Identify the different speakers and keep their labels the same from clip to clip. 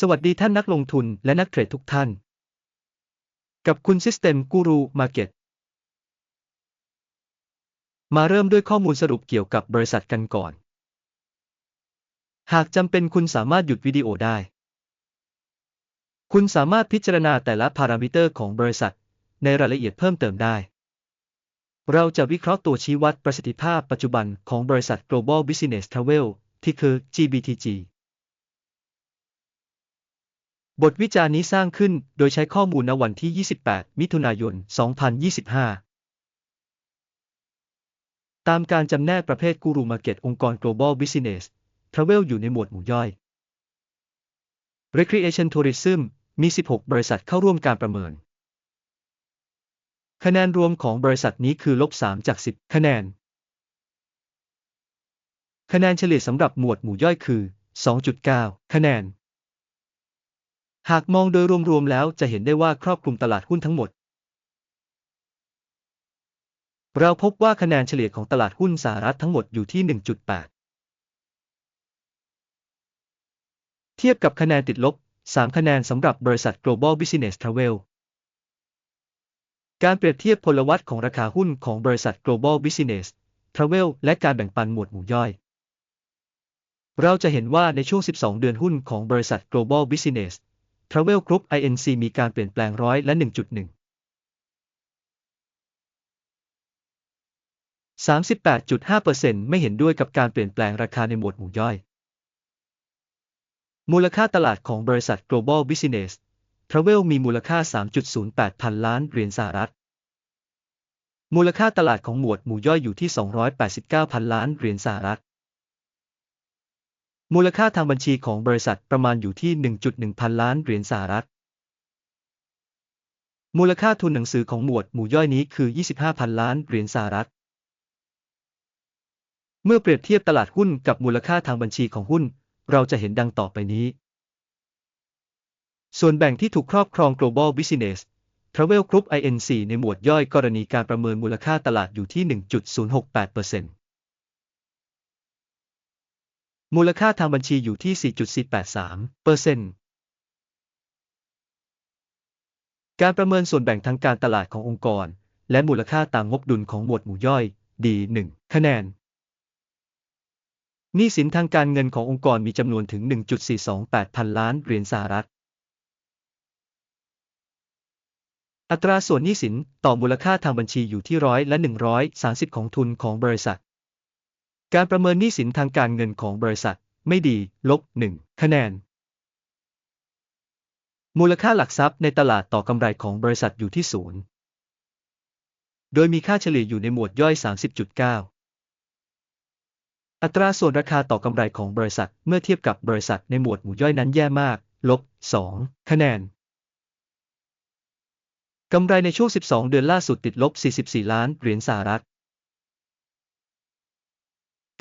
Speaker 1: สวัสดีท่านนักลงทุนและนักเทรดทุกท่าน กับคุณ System Guru Market มาเริ่มด้วยข้อมูลสรุปเกี่ยวกับบริษัทกันก่อน หากจำเป็นคุณสามารถหยุดวิดีโอได้ คุณสามารถพิจารณาแต่ละพารามิเตอร์ของบริษัท ในรายละเอียดเพิ่มเติมได้ เราจะวิเคราะห์ตัวชี้วัดประสิทธิภาพปัจจุบันของบริษัท Global Business Travel ที่คือ GBTG บทวิจารณ์นี้สร้างขึ้นโดยใช้ข้อมูลณวันที่ 28 มิถุนายน 2025 ตามการจำแนกประเภทกูรูมาร์เก็ตองค์กร Global Business Travel อยู่ในหมวดหมู่ย่อย Recreation Tourism มี 16 บริษัทเข้าร่วมการประเมิน คะแนนรวมของบริษัทนี้คือลบ 3 จาก 10 คะแนน คะแนนเฉลี่ยสำหรับหมวดหมู่ย่อยคือ 2.9 คะแนน หากมองโดยรวมๆแล้วจะเห็นได้ว่าครอบคลุมตลาดหุ้นทั้งหมด เราพบว่าคะแนนเฉลี่ยของตลาดหุ้นสหรัฐทั้งหมดอยู่ที่ 1.8 เทียบกับคะแนนติดลบ 3 คะแนนสำหรับบริษัท Global Business Travel การเปรียบเทียบพลวัตของราคาหุ้นของบริษัท Global Business Travel และการแบ่งปันหมวดหมู่ย่อย เราจะเห็นว่าในช่วง 12 เดือนหุ้นของบริษัท Global Business Travel Group Inc มีการเปลี่ยนแปลงร้อยและ1.1 38.5%ไม่เห็นด้วยกับการเปลี่ยนแปลงราคาในหมวดหมู่ย่อย มูลค่าตลาดของบริษัท Global Business Travel มีมูลค่า 3.08 พันล้านเหรียญสหรัฐ มูลค่าตลาดของหมวดหมู่ย่อยอยู่ที่ 289 พันล้านเหรียญสหรัฐ มูลค่าทางบัญชีของบริษัทประมาณอยู่ที่ 1.1 พันล้านเหรียญสหรัฐ มูลค่าทุนหนังสือของหมวดหมู่ย่อยนี้คือ 25 พันล้านเหรียญสหรัฐ เมื่อเปรียบเทียบตลาดหุ้นกับมูลค่าทางบัญชีของหุ้น เราจะเห็นดังต่อไปนี้ ส่วนแบ่งที่ถูกครอบครอง Global Business Travel Group Inc ในหมวดย่อยกรณีการประเมินมูลค่าตลาดอยู่ที่ 1.068% มูลค่าทางบัญชีอยู่ที่ 4.483%การประเมินส่วนแบ่งทางการตลาดขององค์กร และมูลค่าตามงบดุลของหมวดหมู่ย่อยดี1คะแนนหนี้สินทางการเงินขององค์กรมีจำนวนถึง 1.428 พันล้านเหรียญสหรัฐ อัตราส่วนหนี้สินต่อมูลค่าทางบัญชีอยู่ที่ร้อยละ 130 ของทุนของบริษัท การประเมินหนี้สินทางการเงินของบริษัท ไม่ดี ลบ 1 คะแนน มูลค่าหลักทรัพย์ในตลาดต่อกำไรของบริษัทอยู่ที่ศูนย์โดยมีค่าเฉลี่ยอยู่ในหมวดย่อย 30.9 อัตราส่วนราคาต่อกำไรของบริษัทเมื่อเทียบกับบริษัทในหมวดหมู่ย่อยนั้นแย่มาก ลบ 2 คะแนนกำไรในช่วง 12 เดือนล่าสุดติดลบ 44 ล้านเหรียญสหรัฐ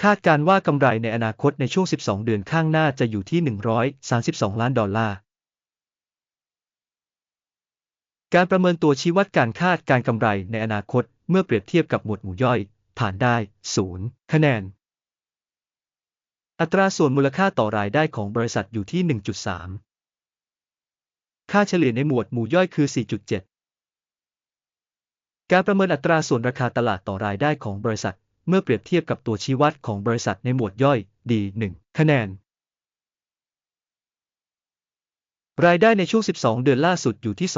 Speaker 1: คาดการว่ากำไรในอนาคตในช่วง 12 เดือนข้างหน้าจะอยู่ที่ 132 ล้านดอลลาร์ การประเมินตัวชี้วัดการคาดการกำไรในอนาคตเมื่อเปรียบเทียบกับหมวดหมู่ย่อย ผ่านได้ 0 คะแนน อัตราส่วนมูลค่าต่อรายได้ของบริษัทอยู่ที่ 1.3 ค่าเฉลี่ยในหมวดหมู่ย่อยคือ 4.7 การประเมินอัตราส่วนราคาตลาดต่อรายได้ของบริษัท เมื่อเปรียบเทียบกับตัวชี้วัดของบริษัทในหมวดย่อยดี1คะแนน รายได้ในช่วง 12 เดือนล่าสุดอยู่ที่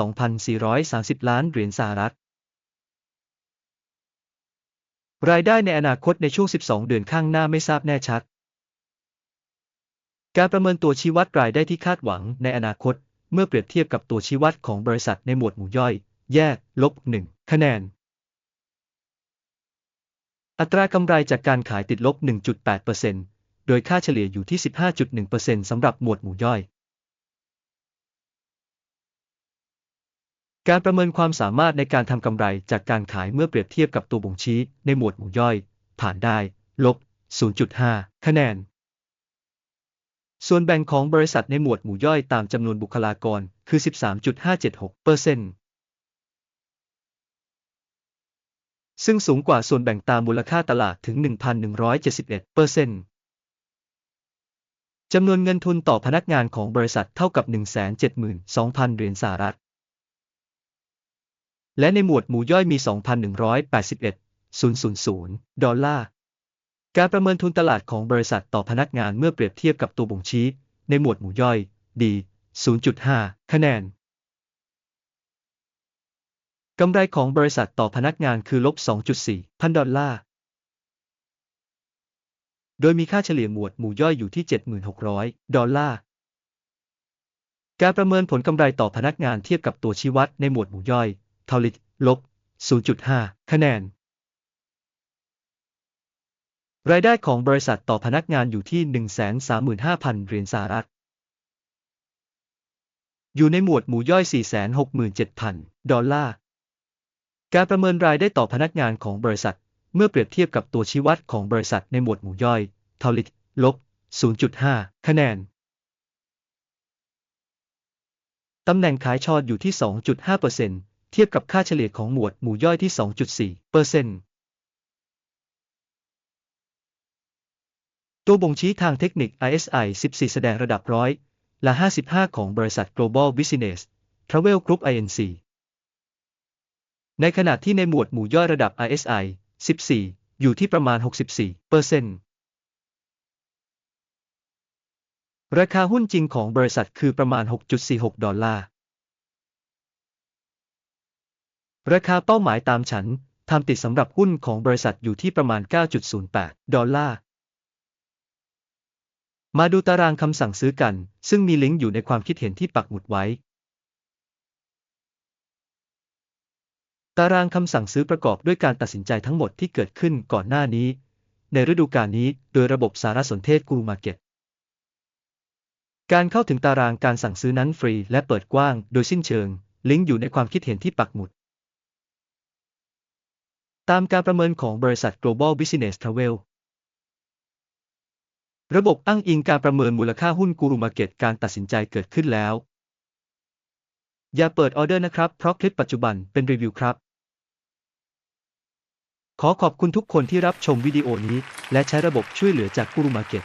Speaker 1: 2,430 ล้านเหรียญสหรัฐ รายได้ในอนาคตในช่วง 12 เดือนข้างหน้าไม่ทราบแน่ชัด การประเมินตัวชี้วัดรายได้ที่คาดหวังในอนาคต เมื่อเปรียบเทียบกับตัวชี้วัดของบริษัทในหมวดหมู่ย่อย แยก ลบ 1 คะแนน อัตรากำไรจากการขายติดลบ 1.8%โดยค่าเฉลี่ยอยู่ที่ 15.1%สำหรับหมวดหมู่ย่อย การประเมินความสามารถในการทำกำไรจากการขายเมื่อเปรียบเทียบกับตัวบ่งชี้ในหมวดหมู่ย่อย ผ่านได้ ลบ 0.5 คะแนน ส่วนแบ่งของบริษัทในหมวดหมู่ย่อยตามจำนวนบุคลากรคือ 13.576% ซึ่งสูงกว่าส่วนแบ่งตามมูลค่าตลาดถึง 1,171%จำนวนเงินทุนต่อพนักงานของบริษัทเท่ากับ 172,000 เหรียญสหรัฐ และในหมวดหมู่ย่อยมี 2,181,000 ดอลลาร์ การประเมินทุนตลาดของบริษัทต่อพนักงานเมื่อเปรียบเทียบกับตัวบ่งชี้ ในหมวดหมู่ย่อยดี0.5 คะแนน กำไรของบริษัทต่อพนักงานคือลบ 2.4 พันดอลลาร์ โดยมีค่าเฉลี่ยหมวดหมู่ย่อยอยู่ที่ 7,600 ดอลลาร์ การประเมินผลกำไรต่อพนักงานเทียบกับตัวชี้วัดในหมวดหมู่ย่อยทอลิตลบ 0.5 คะแนน รายได้ของบริษัทต่อพนักงานอยู่ที่ 135,000 เหรียญสหรัฐ อยู่ในหมวดหมู่ย่อย 467,000 ดอลลาร์ การประเมินรายได้ต่อพนักงานของบริษัท เมื่อเปรียบเทียบกับตัวชี้วัดของบริษัทในหมวดหมู่ย่อยทอลิตลบ 0.5 คะแนน ตำแหน่งขายชอดอยู่ที่ 2.5%เทียบกับค่าเฉลี่ยของหมวดหมู่ย่อยที่ 2.4%ตัวบ่งชี้ทางเทคนิค ISI 14 แสดงระดับร้อย ละ 55 ของบริษัท Global Business Travel Group Inc. ในขณะที่ในหมวดหมู่ย่อยระดับ ISI 14 อยู่ที่ประมาณ 64เปอร์เซ็นต์ราคาหุ้นจริงของบริษัทคือประมาณ 6.46 ดอลลาร์ ราคาเป้าหมายตามฉันทำติดสำหรับหุ้นของบริษัทอยู่ที่ประมาณ 9.08 ดอลลาร์ มาดูตารางคำสั่งซื้อกัน ซึ่งมีลิงก์อยู่ในความคิดเห็นที่ปักหมุดไว้ ตารางคำสั่งซื้อประกอบด้วยการตัดสินใจทั้งหมดที่เกิดขึ้นก่อนหน้านี้ ในฤดูกาลนี้โดยระบบสารสนเทศกูมาเก็ตการเข้าถึงตารางการสั่งซื้อนั้นฟรีและเปิดกว้างโดยสิ้นเชิง ลิงก์อยู่ในความคิดเห็นที่ปักหมุด ตามการประเมินของบริษัท Global Business Travel ระบบอ้างอิงการประเมินมูลค่าหุ้นกูรูมาเก็ตการตัดสินใจเกิดขึ้นแล้ว อย่าเปิดออเดอร์นะครับ เพราะคลิปปัจจุบันเป็นรีวิวครับ ขอขอบคุณทุกคนที่รับชมวิดีโอนี้ และใช้ระบบช่วยเหลือจากกูรูมาเก็ต